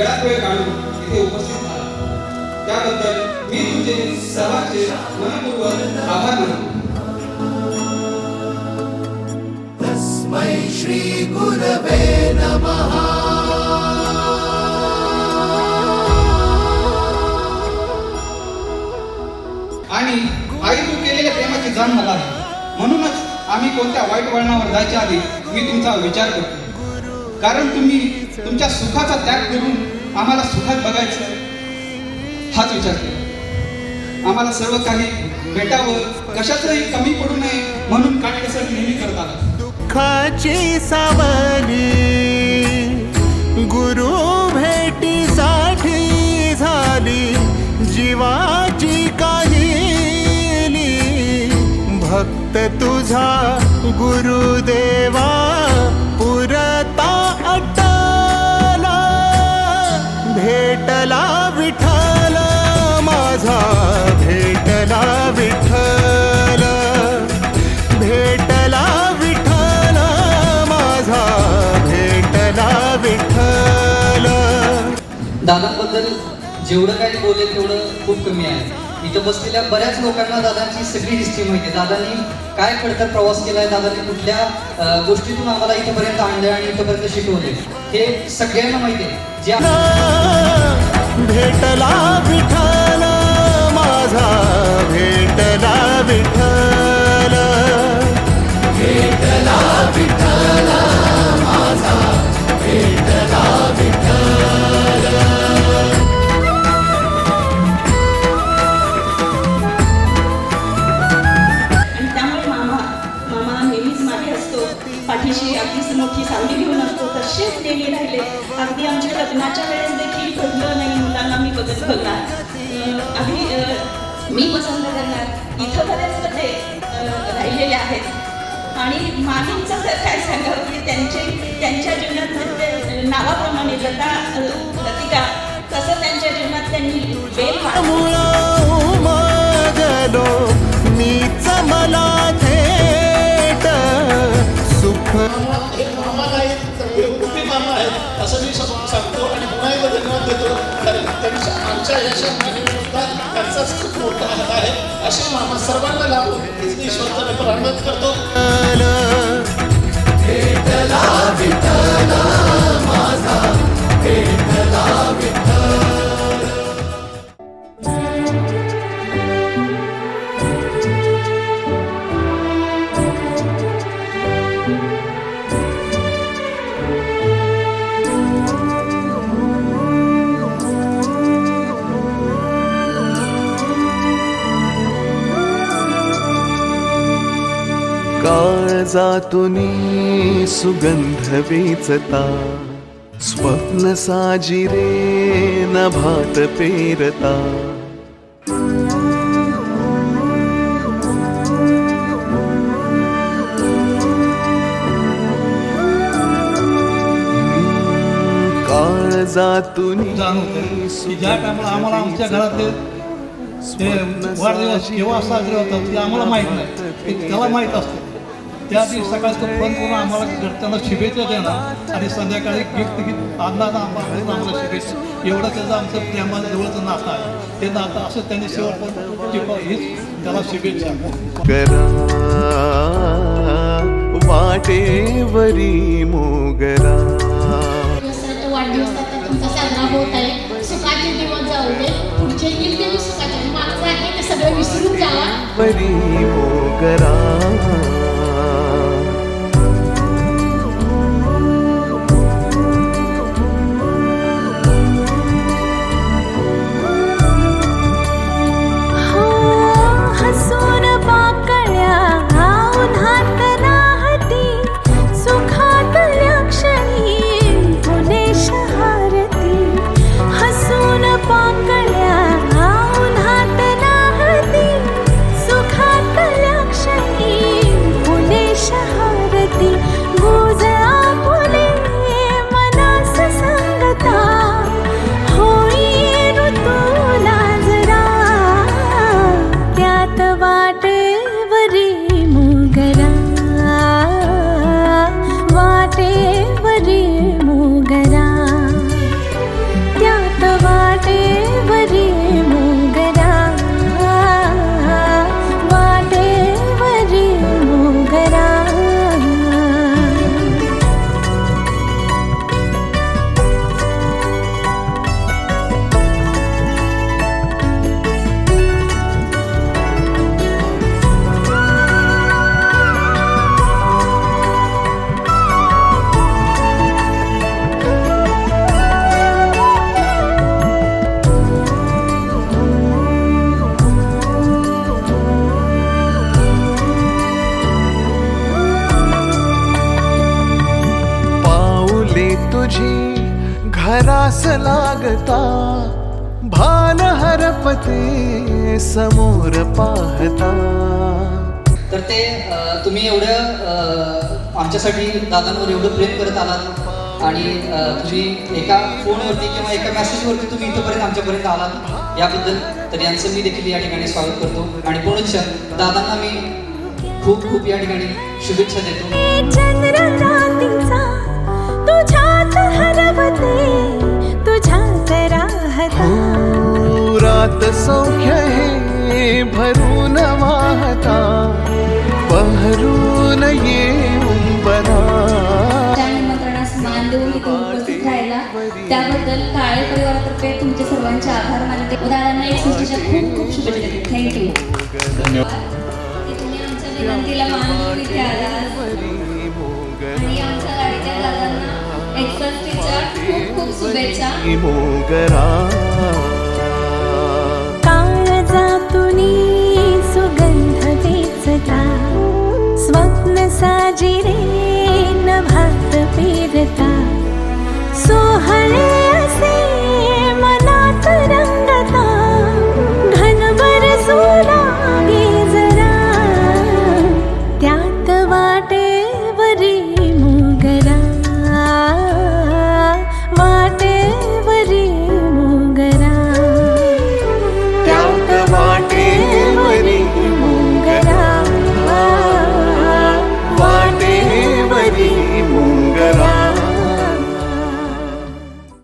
वेळात वेळ काढून इथे उपस्थित झाला त्याबद्दल मी तुमचे सर्वांचे मनपूर्वक आभार मानतो. तस्मै श्रीगुरवे नमः. आणि आई तू केलेल्या प्रेमाची जाण मला आहे म्हणूनच आम्ही कोणत्या वाईट वळणावर जायच्या आधी मी तुमचा विचार करतो. कारण तुम्ही तुमच्या सुखाचा त्याग करून आम्हाला सुखात बघायचं हाच विचार केला. आम्हाला सर्व काही भेटावं कशाचंही कमी पडू नये म्हणून काटकसर नेहमी करत आला. दुःखाची सावली गुरु भेटीसाठी झाली जीवाची काहिली. भक्त तुझा गुरुदेवा भेटला विठ्ठल माझा भेटला विठ्ठल. भेटला विठ्ठल माझा भेटला विठ्ठल. दादाबद्दल जेवढं काही बोलेल तेवढं खूप कमी आहे. इथं बसलेल्या बऱ्याच लोकांना दादांची सगळी हिस्ट्री माहिती आहे दादांनी काय खडतर प्रवास केलाय दादांनी कुठल्या गोष्टीतून आम्हाला इथपर्यंत आणले आणि इथपर्यंत शिकवले हे सगळ्यांना माहिती आहे जे भेटला विठ्ठल माझा भेटला विठ्ठल. आणि पाठीशी अगदीच मोठी सावली घेऊन असतो तसेच नेहमी राहिले अगदी आमच्या लग्नाच्या वेळेस देखील बघलं नाही मुलांना मी बघत बघणार आम्ही अगदी मी पसंत करणार इथंपर्यंत ते राहिलेले आहेत आणि मामींचं तर काय सांगावं की त्यांचे त्यांच्या जीवनात नावाप्रमाणे लता लतिका तसं त्यांच्या जीवनात त्यांनी बेल मारली. मुळा मला खूप आहे असे मामा सर्वांना लाभून हीच मी ईश्वरचा मी प्रार्थना करतो. काळजातुनी सुगंध वेचता स्वप्न साजिरे नभात पेरता. काळजातुनी ज्या टायमाला आम्हाला आमच्या घरातले ते वाढदिवस केव्हा साजरे होतात ते आम्हाला माहीत नाही. त्याला माहीत असतं. त्या दिवशी सकाळी तो फोन करून आम्हाला घरच्यांना शुभेच्छा देणार आणि संध्याकाळी गिफ्ट गिफ्ट आम्हाला आम्हाला शुभेच्छा. एवढं त्याचं आमचं प्रेमाचं जवळचं नातं आहे. ते नातं असं त्यांनी शेवट हीच त्याला शुभेच्छा. वाटेवरी मोगरा. वाढदिवस आता तुमचा साजरा होत आहे. सुखाचे दिवस जाऊ दे. पुढचे येईल ते सुखाचे. मागचं आहे ते सगळं विसरून जावा. वरी मोगरा. रस लागता भान हरपते समोर पाहता. तर ते तुम्ही एवढं आमच्यासाठी दादांवर एवढं प्रेम करत आलात आणि तुम्ही एका फोनवरती किंवा एका मेसेजवरती तुम्ही इथंपर्यंत आमच्यापर्यंत आलात याबद्दल तर यांचं मी देखील या ठिकाणी स्वागत करतो. आणि पुनश्च दादांना मी खूप खूप या ठिकाणी शुभेच्छा देतो. रात सौख्य हे भरून वाहता। बहरून येऊन बरा त्या निमंत्रणास मान देऊन इथे उपस्थित राहिला. त्याबद्दल काळे परिवारातर्फे तुमचे सर्वांचे आभार मानते. दादांना एक सृष्टीच्या खूप खूप शुभेच्छा देते. थँक्यू तुम्ही आमच्या विनंतीला मान देऊन इथे आलात. खूप खूप शुभेच्छा. मोगरा